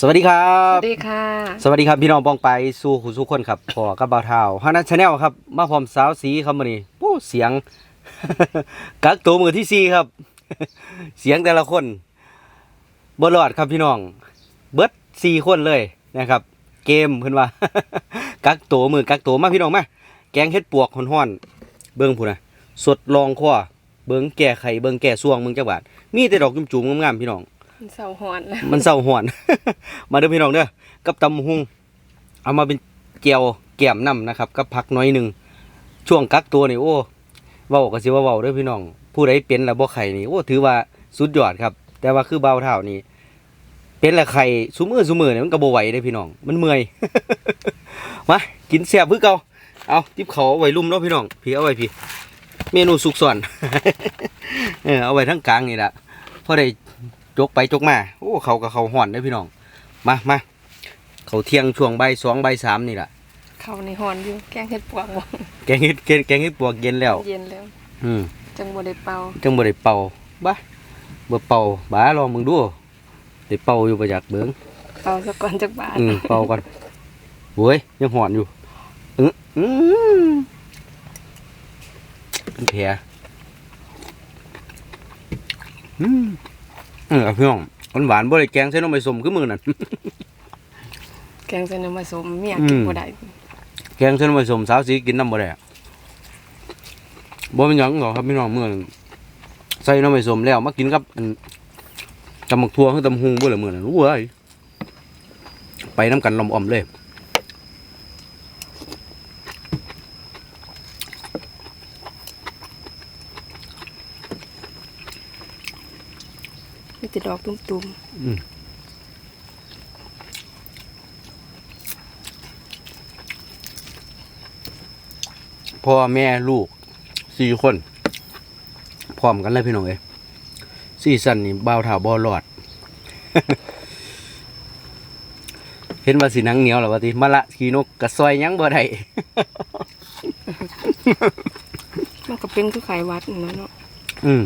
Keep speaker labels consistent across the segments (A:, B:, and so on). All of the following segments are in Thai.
A: สวัสดีครั
B: ส
A: บ
B: วัสดีค่ะ
A: สวัสดีครับพี่น้องปองไปสู่ขุสุขคนครับพอกับบ่าวเท้าฮานัชแนลครับ มาพร้อมสาวสีครับมื้อนี้โอ้เสียง กักตัวมือที่สี่ครับ เสียงแต่ละคนบ่รอดครับพี่น้อง เบิดสี่คนเลยนะครับ เกมเพิ่นว่า กักตัวมือกักตัวมาพี่น้องมาแกงเฮ็ดปวกฮ้อนๆเบิ่งพุ่นน่ะสดลองคว้าเบิ่งแก้ไขเบิ่งแก้ซ่วงเบิ่งจักบาทมีแต่ดอกจุ่มๆงามๆพี่น้อง
B: มันเสาหอนแล้ว
A: มันเศร้าหวนมาเด้อพี่น้องเด้อกับตำหุงเอามาเป็นเกียวแก้มน้ำนะครับกับผักน้อยหนึ่งช่วงกักตัวนี่โอ้เว้าก็สิว่าเว้าเด้อพี่น้อง ผู้ใดเป็นแล้วบ่ไข่นี่โอ้ถือว่าสุดยอดครับ แต่ว่าคือเบาเท่านี่เป็นและไข่ซุมือซุมือเนี่ยมันก็บ่ไหวเด้อพี่น้อง มันเมื่อย มากินแซ่บคือเก่าเอาทิปเขาเอาไว้ลุ่มเนาะพี่น้องพี่เอาไว้พี่ เมนูสุกส่วน เออเอาไว้ทั้งกลางนี่แหละพอได้ จกไปจกมา โอ้เขากับเขาห่อนได้อพี่น้อง มามาเขาเที่ยงช่วงใบายสองใบายสามนี่แหละ
B: เขาในหอนอยู่แกงเห็ดปวกบ่
A: แกงเฮ็ดแกงแกงเฮ็ดปวกเย็นแล้ว
B: เย็นแล้ว
A: อืม
B: จังบ่ได้เป่า
A: จังบ่ได้เป่าบ้าบ่เป่าบ้าลองมึงดูได้เป่าอยู่ประจักษ์เบิ่ง
B: เป่าซะก่อนจักบาท
A: อืมเป่าก่อนโว้ยยังห่อนอยู่อืออืมเป็นแผลอืม เออพี่น้องหวานๆบ่ได้แกงใส่นมไปสมคือมื้อนั้น
B: แกงใส่น้ำผสมเมียกิน
A: อืม
B: บ่ได้
A: แกงเส้นผสมสาวสีกินน้ำบ่ได้อะบ่เป็นหยังหรอกครับพี่น้องเมื่อนั้นใส่น้ำผสมแล้วมากินกับอันตำหมักทั่วคือตำหุงบ่ละมื้อนั้นโอ้ยไปน้ำกันลอมอ่อมเลย
B: ดอกตุ่ม
A: พ่อแม่ลูกสี่คน พร้อมกันเลยพี่น้องเอ้ยซีซั่นนี่บ่าวถาวบ่รอด เห็นว่าสิหนังเหนียวแล้วว่าติมะละขี่นกกระซอยหยังบ่ได้
B: ๆมันก็เป็นคือไข้หวัดนั่นแหละเนาะ
A: อืม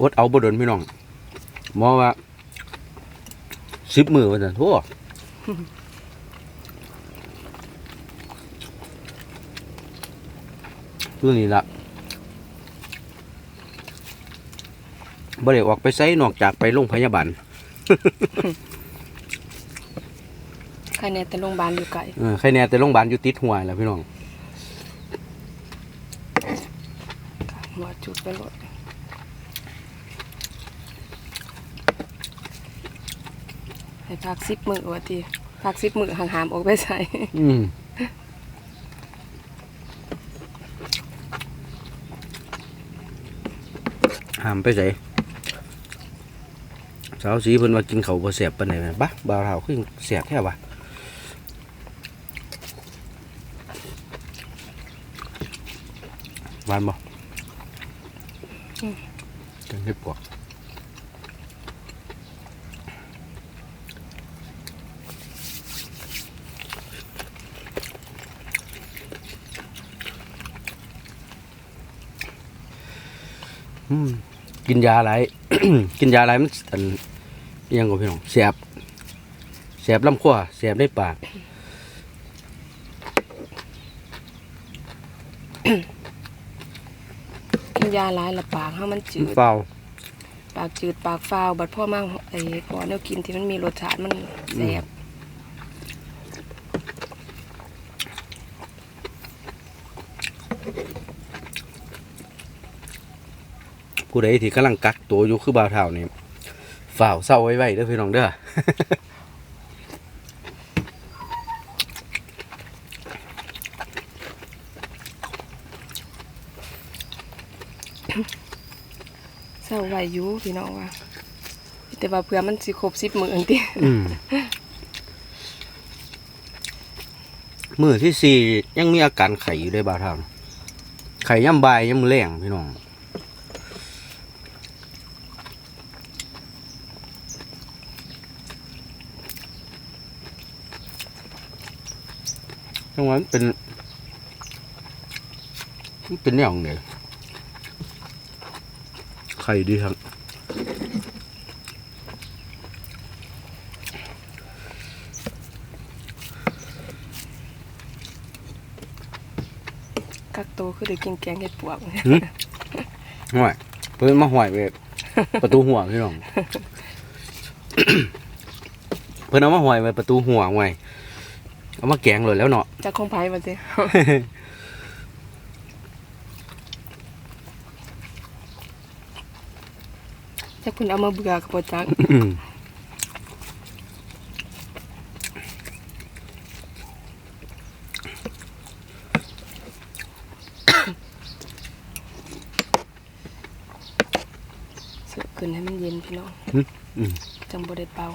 A: อดเอาบ่โดนพี่น้องหมอว่าสิบมือว่าจะทั่วตัวนี้ละบ่ได้ออกไปไสนอกจากไปโรงพยาบาล
B: ใครแน่แต่โรงพยาบาลอยู่ไกล
A: เออใครแน่แต่โรงพยาบาลอยู่ติดหัวแหล้วพี่น้อง
B: หัวจุดไปหมดให้ พัก10มื้อว่าติพัก10มื้อห่างๆออกไปใส่
A: อืมห้ามไปใส่สาวสีเพิ่นว่ากินเขาวบ่แสบปานใดแม่นบะบ่าวเฒ่าคือแสบแท้วะหวานบ่จังเฮ็ดปวก กินยาหลาย กินยาหลายมันอันอิหยังก็พี่น้องแสบแสบลำคอแสบในปาก
B: กินยาหลายละปากเฮามันจืด
A: เปล่า
B: ปากจืดปากฟาวบัดพ่อมาไอ้พอแนวกินที่มันมีรสชาติมันแซ่บ
A: ผู้ใดที่กำลังกักตัวอยู่คือบ่าวเฒ่านี่ฝ่าวเศร้าไว้ไว้เด้อพี่น้องเด้อ
B: เศร้าไหวอยู่พี่น้องว่าแต่ว่าเพื่อมันสิครบสิบมื้ออันติ
A: อืมมือที่สี่ยังมีอาการไข่อยู่เลยบ่าวเท่าไข่ย่ำบายย่ำแรงพี่น้อง จังหวะมันเป็นมันเป็นแนวของไหนไข่ดีครับ
B: กักโตคือได้กินแกงเห็ดปวก
A: ห่วยเพิ่นมาห่วยไปประตูหัวพี่น้อง เพิ่นเอามาห่วยไว้ประตูหัวไว้ เอามาแกงเลยแล้วเนาะ
B: จากของไผ่มาสิจากคุณเอามาเบื่อกับบ่จัก
A: อืม
B: เสือขึ้นให้มันเย็นพี่น้อง
A: อืม
B: จังบ่ได้เป่า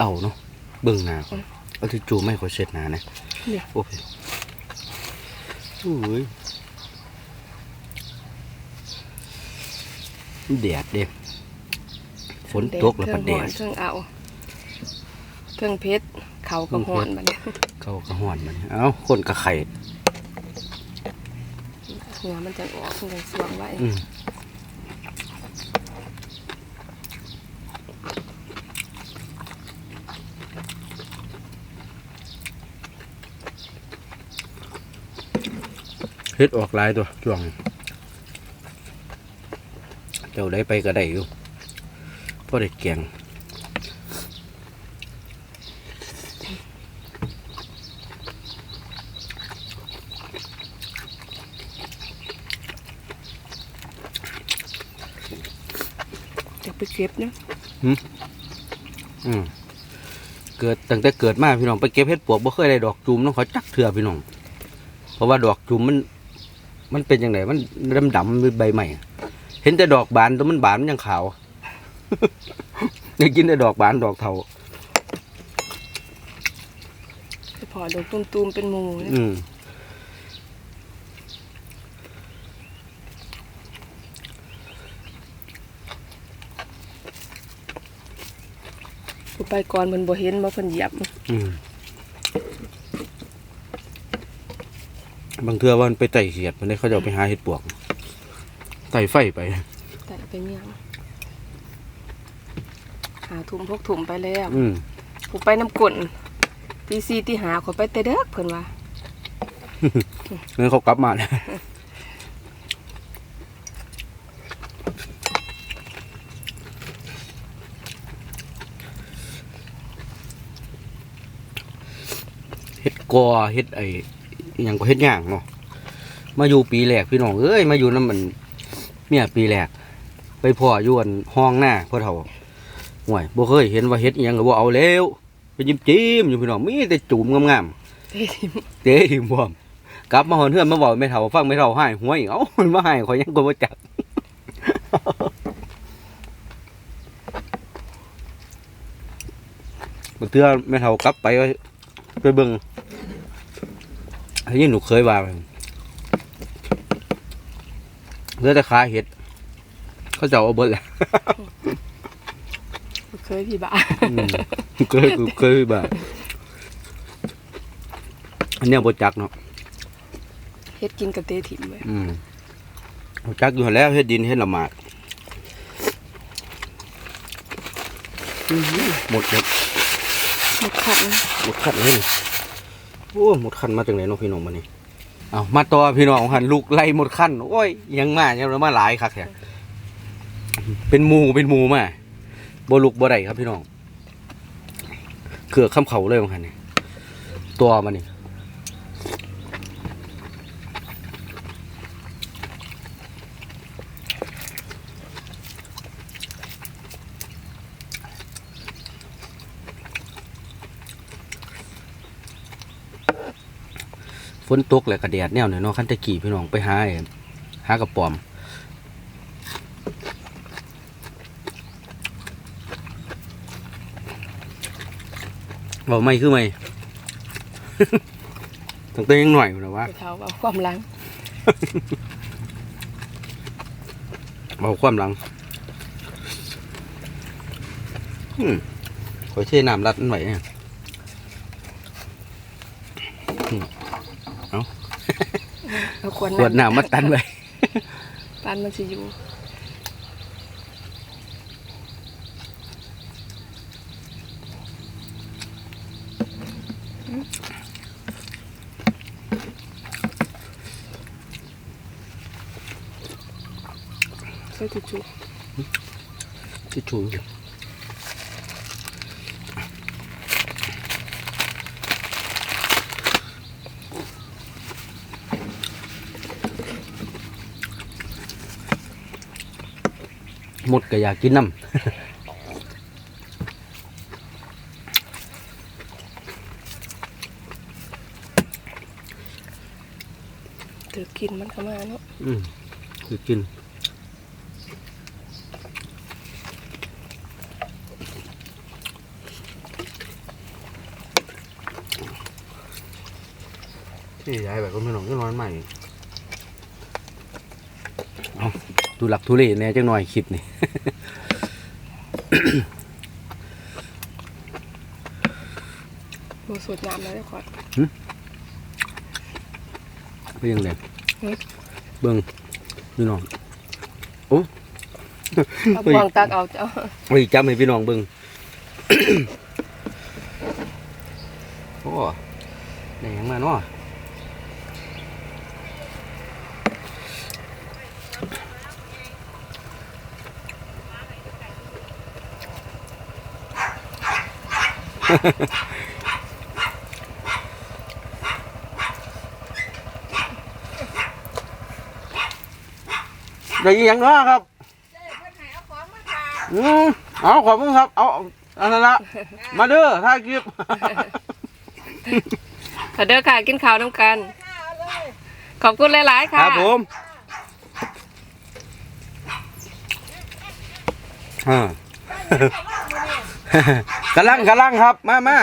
A: เอาเนาะเบิ่งหน้าก่อนเอาที่จูไม่ขอยเช็ดหน้านะ
B: นี่
A: โอ้ยโอ้ยแดดเด้ฝนตกแล้วปัดแด
B: เค
A: ด
B: รื่องเอาเครื่องเพชรเขาก็หอนบัดนี้
A: เขากระหอนมันเอ้าคนกระไข่
B: หัวมันจะออกมันจะสวงไว้
A: เฮ็ดออกหลายตัวช่วงนี้เจ้าได้ไปก็ได้อยู่พอได้แกง
B: จะไปเก็บเนาะ
A: อืมเกิดตั้งแต่เกิดมาพี่น้องไปเก็บเห็ดปวกบ่เคยได้ดอกจูมน้องเขาจักเถื่อพี่น้อง เพราะว่าดอกจูมมัน มันเป็นยังไงมันดำดำๆใบใหม่อะเห็นแต่ดอกบานตัวมันบานมันยังขาวได้กินแต่ดอกบานดอกเทา
B: ไปพอดอกตุ้มๆเป็นหมูเนี่ย
A: อืม
B: ผู้ไปก่อนเพิ่นบ่เห็นบ่เพิ่นเหยียบ
A: อืม บางเทื่อว่ามันไปไต่เสียดมันได้เขาจะเอาไปหาเห็ดปวกไต่ไฟไป
B: แต่ไปเมียงหาถุมพกถุมไปแล้ว
A: อืม
B: ผู้ไปน้ำกลนตีซีตีหาขอยไปแต่เด็กเพิ่นว่า
A: งั้นเขากลับมาแล้วเฮ็ดกอเฮ็ดไอ้ อหย่างก็เฮ็ดย่างเนาะมาอยู่ปีแรกพี่น้องเอ้ยมาอยู่น้ำมันเมียปีแรกไปพ่ออยู่อันห้องหน้าพ่อเฒ่าห่วยบ่เคยเห็นว่าเฮ็ดอิหยังก็บ่เอาแล้วไปจิ้มจิ้มๆอยู่พี่น้องมีแต่จุ่มงามๆ
B: เต้ทิม
A: เจ๊หิมพร้อมกลับมาหอนเพื่อนมาบอกไม่เท่าฟังไม่เท่าให้หัวอีกเอ้ามันมาให้ขอยยังก็บ่จักบางเทื่อไม่เท่ากลับไปก็ไปเบิ่งให้ ยินหนูเคยว่าเหลือแต่ขาเห็ด เขาจะเอาเบิดแหละ
B: บ่เคยพี่บ้า
A: อืมเคยเคยแบบอันเนี้ยบ่จักเนาะ
B: เฮ็ดกินกับเต้ทิมเว้ย
A: อืมเอาจักอยู่หั่นแล้วเฮ็ดดินเฮ็ดละหมาดอื้อหือหมดหมด
B: หมดขันนะ
A: หมดขันเลยนี่ โอ้หมดขั้นมาจากไหนน้องพี่น้องมานี่เอามาต่อพี่น้องหันลูกไล่หมดขั้นโอ้ยยังมายังมาหลายคักแท้เป็นหมูเป็นหมูมาบ่ลุกบ่ได้ครับพี่น้องเกือกข้ามเขาเลยของหันนี่ตัวมันนี่ ฝนตกแหละกระแดดแนวเนี่ยเนาะคันตะกี้พี่น้องไปหาไอ้หากระป๋อมบอกไม่คือไม่ตั้งแต่ยังหน่อยอยู่นะว่า
B: ไปเท่าว่าความหลัง
A: บอกความหลังอืมอยเช่น้ำรัดมันไว้เนี่ย
B: เอาขวด
A: ขวดน้ำมาตันไว้
B: ปานมันสิอยู่ใส่ทิชชู่
A: ที่ชูอยู่ หมดก็อยากกินน้
B: ถือกินมันเข้ามาเนาะำ
A: อืมคือกินที่ย้ายแบบก็ไม่หนองก็นอนใหม่เอา ดูหลักทุเรศแหน่จังหน่อยคลิปนี่
B: โบสูตรน้ำแล้วเดี๋ยวก่อน
A: เรื่องเลย
B: หึ
A: เบิ้งพี่น้อง
B: เอาบวงตักเอาเจ้า
A: เฮ้ยจำให้พี่น้องเบิ้งโอ้แดงมาเนาะ ได้ยินยังเนาะครับอืมเอาขอบคุณครับ เอาอันนั้นละมาเด้อถ่ายคลิป
B: ขอเด้อค่ะกินข้าวน้ำกัน ขอบคุณหลาย ๆ
A: ค
B: ค่ะ
A: รับผมอ่า กำลังกำลังครับ มามา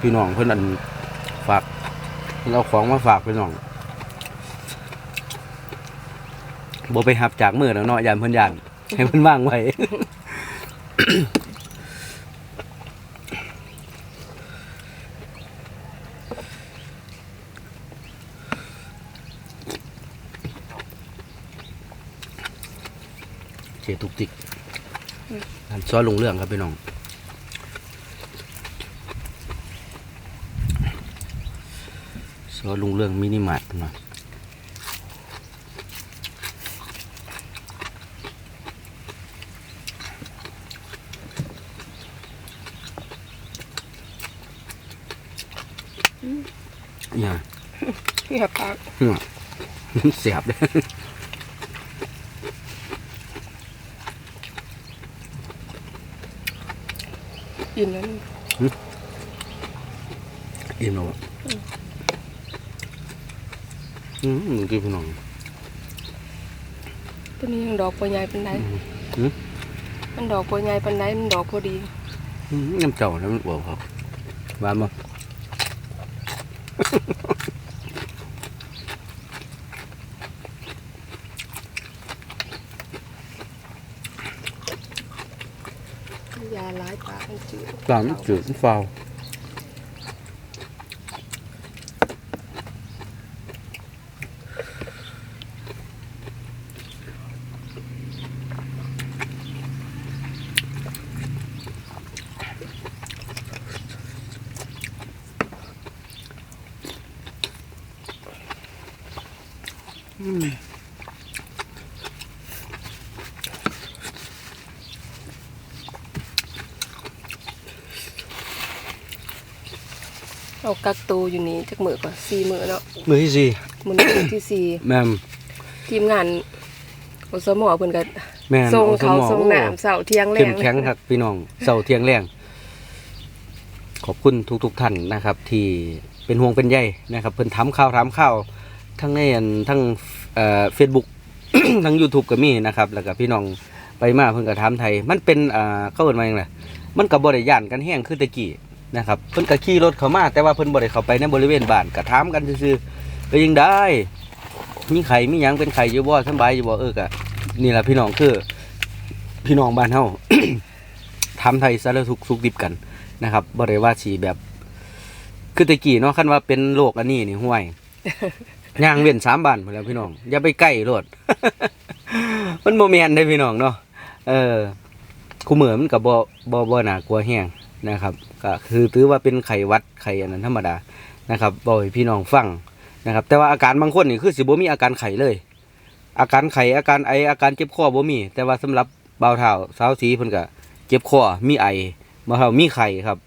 A: พี่น้องเพื่อนอันฝากเพิ่นเอาของมาฝากพี่น้องบ่ไปหับจากมือแล้วเนาะยานเพิ่นยานให้เพิ่อนว่างไว้ เจตุกติกทำ ซอสลงเรื่องครับพี่น้องซอสลงเรื่องมินิมาร์ทหน่อยอย่า
B: เหียปาก
A: เสียบเลย
B: กินแล้วนี่
A: อิ่มแล้วอะอืมมึงกินพี่น้อง
B: ตัวนี้ยังดอกปัวใหญ่ปันได
A: หืม
B: มันดอกปัวใหญ่ปันไดมันดอกพอดี
A: อืมน้ำเจ้าแล้วมันบอกครับหวานมั้
B: ยา ล้ายปากมันจืด
A: ปลามันจืดมันฟาว
B: เอากักตูอยู่นี่จักมือก่อนสี่มือเนาะ
A: มือที่สี่
B: มือนี้มือที่สี่
A: แม่ม
B: ทีมงานอสมอเพิ่นก็
A: แม่น
B: ส่ง
A: อส
B: เขา
A: ม
B: ส่งน้ำเสาร์เที่ยงแร
A: เข้ม
B: ง
A: แข็งครับพี่น้องเสาร์เที่ยงแรงขอบคุณทุกๆท่านนะครับ ที่เป็นห่วงเป็นใยนะครับ เพิ่นถามข่าวถามข่าวทั้งในอันทั้งเอ่อเฟซบุ๊กทั้ง YouTube ก็มีนะครับ แล้วก็พี่น้องไปมาเพิ่นก็ถามไทย มันเป็นอ่าเขาเอิ้นว่าหยังไงมันก็บ่ได้ย่านกันแห้งคือแตะกี้ นะครับเพิ่นก็ขี่รถเข้ามาแต่ว่าเพิ่นบ่ได้เข้าไปในบริเวณบ้านก็ถามกันซื่อก็ยังได้มีไข่มีหยังเป็นไข่อยู่บ่สำบายอยู่บ่เออกะนี่ล่ะพี่น้องคือ พี่น้องบ้านเฮา ทำไทยสารทุกข์สุกดิบกันนะครับบ่ได้ว่าสีแบบ คือแตะกี้เนาะคันว่าเป็นโรคอันนี้นี่ห่วย ย่างเว้นสามบานพุ่นแหล้วพี่น้อง อย่าไปใกล้โลดมันโมเมนได้พี่น้องเนาะเออคูเหมือมันกับบ่บ่บ่หนากลัวแห้ง นะครับก็คือถือว่าเป็นไข้หวัดไข้อันนั้นธรรมดานะครับบอกให้พี่น้องฟังนะครับ แต่ว่าอาการบางคนนี่คือสิบ่มีอาการไข้เลย อาการไข้อาการไออาการเจ็บคอบ่มี แต่ว่าสำหรับเบาวเท้าสาวสีเพิ่นก็เจ็บคอมีไอเบาวเท้ามีไข้ครับ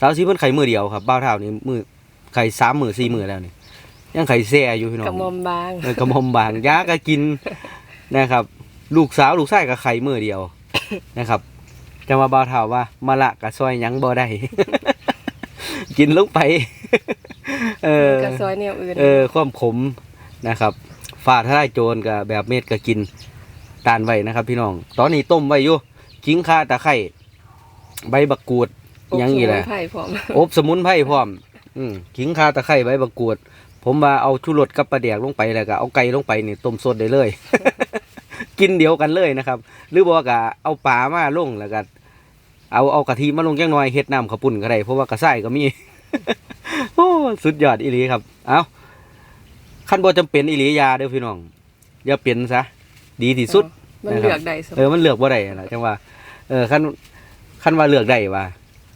A: สาวสีเพิ่นไข้มือเดียวครับเบาวเท้านี่มือไข้สามมือสี่มือแล้วนี่ยังไข้แซ่อยู่พี่น้อง
B: กระหมอมบาง
A: เออกระหมอมบางยาก็กินนะครับ ลูกสาวลูกชายก็ไข่มือเดียวนะครับ จะมาบ่าวเท่าว่ามาละกะซอยหยังบ่ได้ กินลงไป เออ ก
B: ระซอยแนวอื่น
A: เออความขมนะครับฝาดถ้าได้โจรกับแบบเม็ดก็กินตานไว้นะครับ พี่น้อง ตอนนี้ต้มไว้อยู่กิ้งข่าตะไคร้ใบบักกูด
B: อบ
A: ยังอีกแหละ
B: สมุนไผ่พร้อม
A: อบสมุนไพรพร้อม อืมขิงคาตะไคร้ใบบักกวดผมว่าเอาชูรสกับปลาแดกลงไปแล้วก็เอาไก่ลงไปนี่ต้มสดได้เลย กินเดียวกันเลยนะครับ หรือบอกว่าก็เอาปลามาลงแล้วก็เอาเอากะทิมาลงจังหน่อยเฮ็ดน้ำข้าวปุ้นก็ได้เพราะว่ากระไส้ก็มีโอ้สุดยอดอีหลีครับ เอาขั้นบ่จำเป็นอีหลีอยาเด้อพี่น้องอย่าเป็นซะดีที่สุด
B: มันเลือกได้สม
A: เออมันเลือกบ่ได้นะจังว่าเออขั้นขั้นว่าเลือกได้ว่า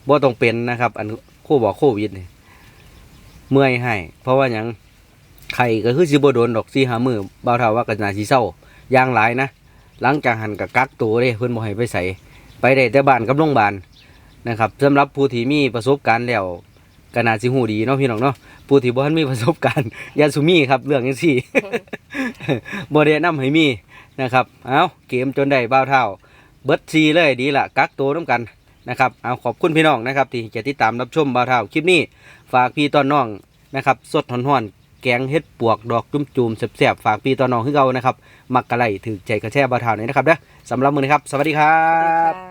A: บ่ต้องเป็นนะครับ อันโคบอกโควิดนี่เมื่อยให้ เพราะว่าหยังไข่ก็คือสิบ่โดนดอกสี่หามือบ่าวเท่าว่าก็น่าสิเศร้า อย่างหลายนะ หลังจากหันกับกักตัวเด้เพิ่อนบ่ให้ไปใส่ไปได้แต่บ้านกับโรงพยาบาลนะครับสำหรับผู้ที่มีประสบการณ์แล้วก็น่าสิฮู้ดีเนาะพี่น้องเนาะผู้ที่บ่ทันมีประสบการณ์อย่าสุมีครับเรื่องจังซี่บ่ได้นะนำให้มีนะครับเอาเกมจนได้บ่าวเท่า เบิดซีเลยดีละกักตัวน้ำกันนะครับเอาขอบคุณพี่น้องนะครับที่จะติดตามรับชมบ่าวเท่าคลิปนี้ฝากพี่ตอนน้องนะครับ สดหอนๆแกงเฮ็ดปวกดอกจุ่มจุ่มๆแสบๆฝากปีต่อน้องขึ้นเก่านะครับ มักกะไลถือใจกระแช่บาวเท่านี้นะครับเด้อสำหรับมือนะครับ สวัสดีครับ